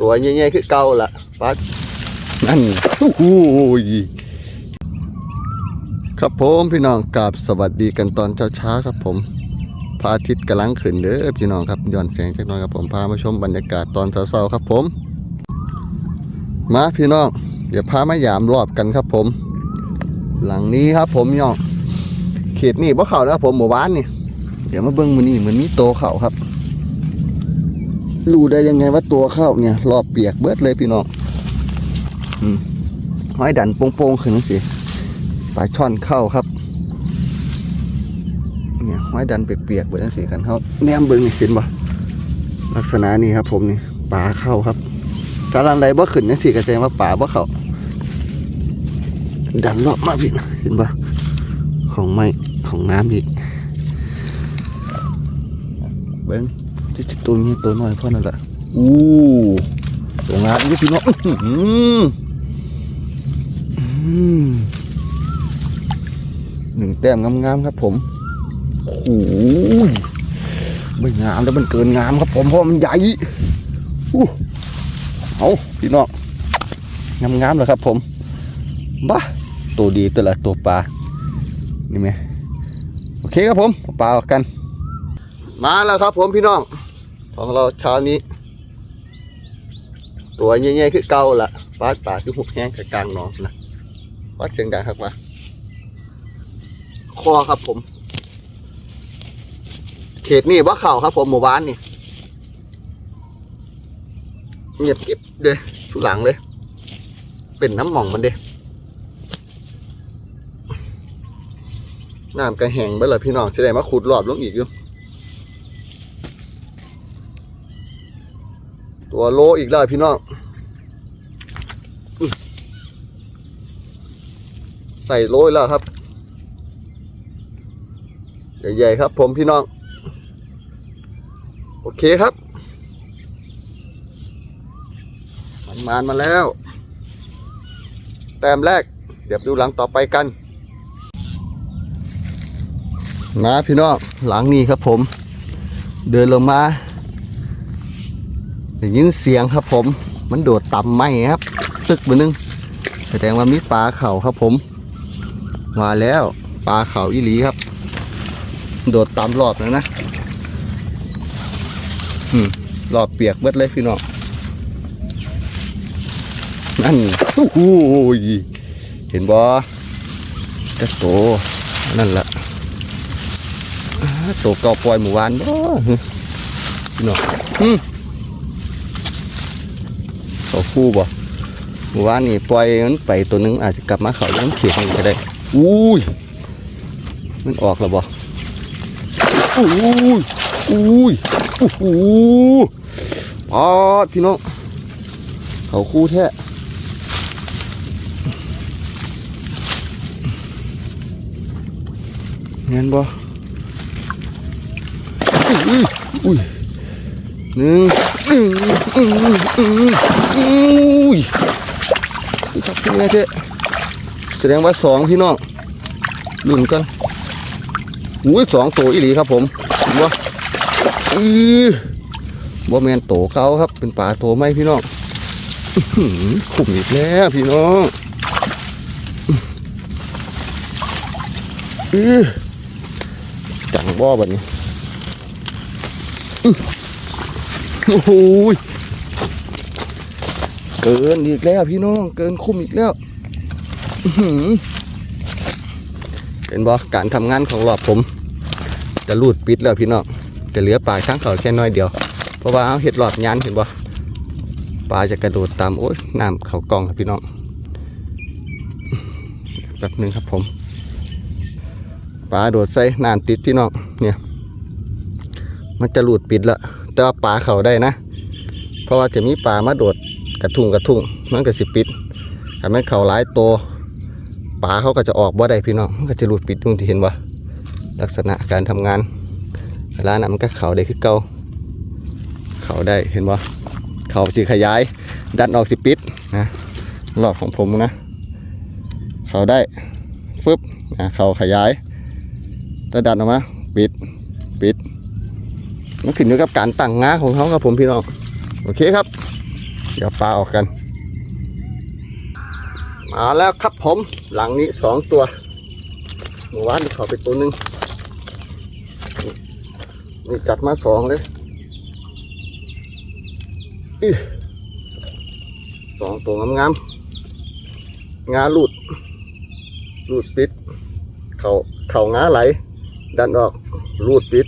ตัวใหญ่ๆคือเก่าละปัดนั่นโอ้โหครับผมพี่น้องกราบสวัสดีกันตอนเช้าๆครับผมพระอาทิตย์กำลังขึ้นเด้อพี่น้องครับย้อนแสงจักหน่อยครับผมพามาชมบรรยากาศตอนเช้าๆครับผม มาพี่น้องเดี๋ยวพามายามรอบกันครับผม หลังนี้ครับผมย่องเขตนี่บ่เขานะครับผมหมู่บ้านนี่เดี๋ยวมาเบิ้งมือนี่เหมือนมีโตเข่าครับ รู้ได้ยังไงว่าตัวเข้าเนี่ยรอบเปียกเบิดเลยพี่น้องห้อยดันโป่งๆขึ้นสิปลาช่อนเข้าครับ เนี่ยห้อยดันเปียกๆเบิดนั่สิกันเขาแนมเบิ้งนี่เห็นบ่ลักษณะนี้ครับ ผมนี่ปลาเข้าครับถ้าลันใดบ่ขึ้นนั่นสิก็แสดงว่าปลาบ่เข้าดันรอบมาพี่นะเห็นบ่ของไม้ของน้ำอีกเบิ้ง ที่ตัวนี้ตัวน้อยเพราะนั่นแหละอู้ตัวงานนี่พี่น้องอือหืออืมหนึ่งแต้มงามๆครับ ผมโอ้โหไม่งามแล้วมันเกินงามครับ ผมเพราะมันใหญ่อู้เอาพี่น้องงามๆเลยครับ ผมบ้าตัวดีตัวละตัวปลานี่ไหมโอเคครับผมปลาออกกัน มาแล้วครับผมพี่น้อง ของเราเช้านี้ ตัวใหญ่ๆคือเก่าละปลาป่าคือหุบแห้งกับกลางหนองนะวัดเสียงดังครับว่าคอครับผม เขตนี่ว่าเข่าครับผมหมู่บ้านนี่เงียบเก็บเด้ทุหลังเลย เป็นน้ำหม่องมันเด้น้ำกระแหงไปเลยพี่น้องแสดงว่าขุดรอบลงอีกอยู่ ตัวโลอีกแล้วพี่น้องอใส่โลอีกแล้วครับ ใหญ่ๆครับ ผมพี่น้อง โอเคครับ มันมานมาแล้ว แต้มแรก เดี๋ยวดูหลังต่อไปกันมาพี่น้องหลังนี้ครับผม เดินลงมา ได้ยินเสียงครับผม มันโดดต่ำไหมครับ ตึกมือนึงแสดงว่ามีปลาเข่าครับผม มาแล้วปลาเข่าอีหลีครับ โดดตามรอบแล้วนะอืมรอบเปียกเบิดเลยพี่น้องนั่นโอ้โหเห็นบ่กระโตนั่นแหละอ่าโตเก่าปล่อยหมู่วานบ่พี่น้องอืม เขาคู่บ่เมื่านี่ปล่อยมันไปตัวหนึงอาจจะกลับมาเขาแล้วมันเขียนอีกก็ได้อุ้ยมันออกแล้วบ่อุ้ยอุ้ยโอ้โหอ๋อพี่น้องเขาคู่แท้เงินบ่อุ้ยอุ้ยหนึ่งอืมอืมอืมอืม อุ้ยครับพี่แม่เจ๊แสดงว่าสองพี่น้องลุ่นกันอุ้ยสองตัวอีหลีครับผมเห็นบ่อือบ่แมนโตเขาครับ เป็นป่าโตไหมพี่น้องขุ่มอีกแล้วพี่น้องอือจังบ่อบัดนี้โอ้ย กินอีกแล้วพี่น้องเกินคุ้มอีกแล้วอื้อหือเป็นบอการทำงานของหลอบผม จะรูดปิดแล้วพี่น้องจะเหลือปลาข้างเขาแค่น้อยเดียว เพราะว่าเอาเห็ดหลอดยันเห็นบ่ปลาจะกระโดดตามโอ้ยน้ำเขากองครับพี่น้องแป๊บนึงครับผมปลาโดดใส่น้ำติดพี่น้องเนี่ย มันจะหลุดปิดละแต่ว่าปลาเขาได้นะ เพราะว่าจะมีปลามาโดด กระทุ่งกระทุ่งมันก็สิปิดถ้ามันเขาหลายตัวปลาเขาก็จะออกบ่ได้พี่น้องมันก็จะหลุดปิดตรงที่เห็นว่าลักษณะการทำงานร้านน่ะมันก็เขาได้คือเก่าเขาได้เห็นว่าเขาสิขยาย ดันออกสิปิดนะรอบของผมนะเขาได้ฟึบนะเขาขยายแต่ดันออกมาปิดปิดมันขึ้นอยู่กับการตั้งงาของเขาครับผมพี่น้องโอเคครับ เดี๋ยวปลาออกกัน มาแล้วครับผม หลังนี้สองตัวเมื่อวานเขาไปตัวหนึ่งนี่จัดมาสองเลยอือสองตัวงามๆงาหลุดหลุดปิด เขาเข่างาไหล ดันออกรูดปิด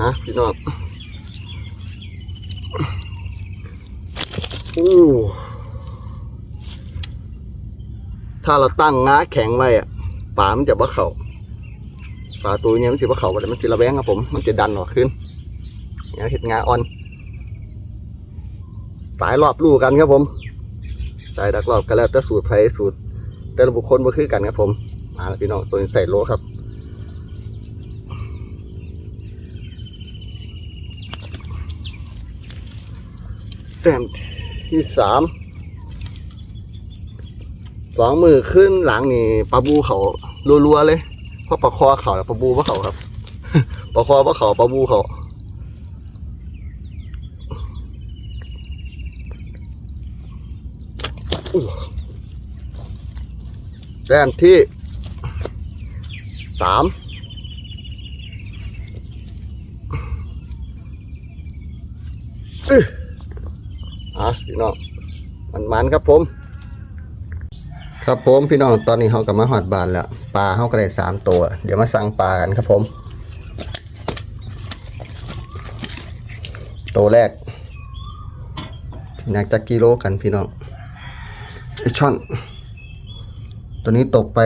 ฮะพี่น้อง อู้ถ้าเราตั้งง้าแข็งไว้อะปลามันจะว่เขาปลาตัวนี้มันสิว่เขาแต่มันสิระแวงครับผม มันจะดันออกขึ้นเนี่ยเห็ดงาอ่อน สายรอบลู่กันครับผม สายดักรอบกันแล้วแต่สูตรไผสูตร แต่ละบุคคลบ่คือกันครับผมมาแล้วพี่น้องตัวนี้ใส่โลครับแต้ม ที่สามสองมือขึ้นหลังนี่ปลาบูเขารัวๆเลยเพราะปลาคอเขาปลาบูว่าเขาครับปลาคอว่าเขาปลาบูเขาแต้มที่สามอื้อ อะพี่น้องมันมันครับผม ครับผมพี่น้องตอนนี้เขากลับมาหอดบานแล้วปลาเขาก็ได้สามตัว เดี๋ยวมาสั่งปลากันครับผม ตัวแรกที่นักจักกิโลกันพี่น้องไอช่อน ตัวนี้ตกไป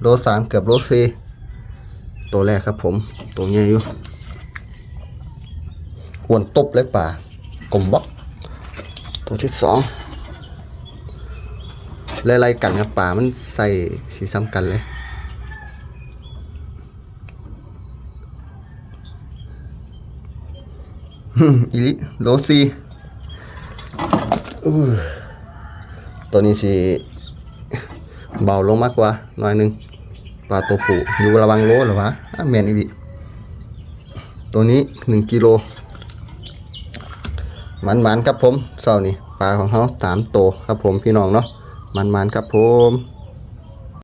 โลสามเกือบโลสี่ตัวแรกครับผม ตัวใหญ่อยู่อ้วนตบเลยป่ากลมบ็อก ตัวที่สองไล่ๆกันครับป่ามันใส่สีซ้ำกันเลยฮึ่มอีลิโลซีตัวนี้สิเบาลงมากกว่าหน่อยนึงปลาตัวผู้อยู่ระวังโลหรอวะอะแมนอีลิตัวนี้หนึ่งกิโล มันมันๆครับผมเสาร์นี้ปลาของเขาสามโตครับผมพี่น้องเนาะมันมันๆครับผม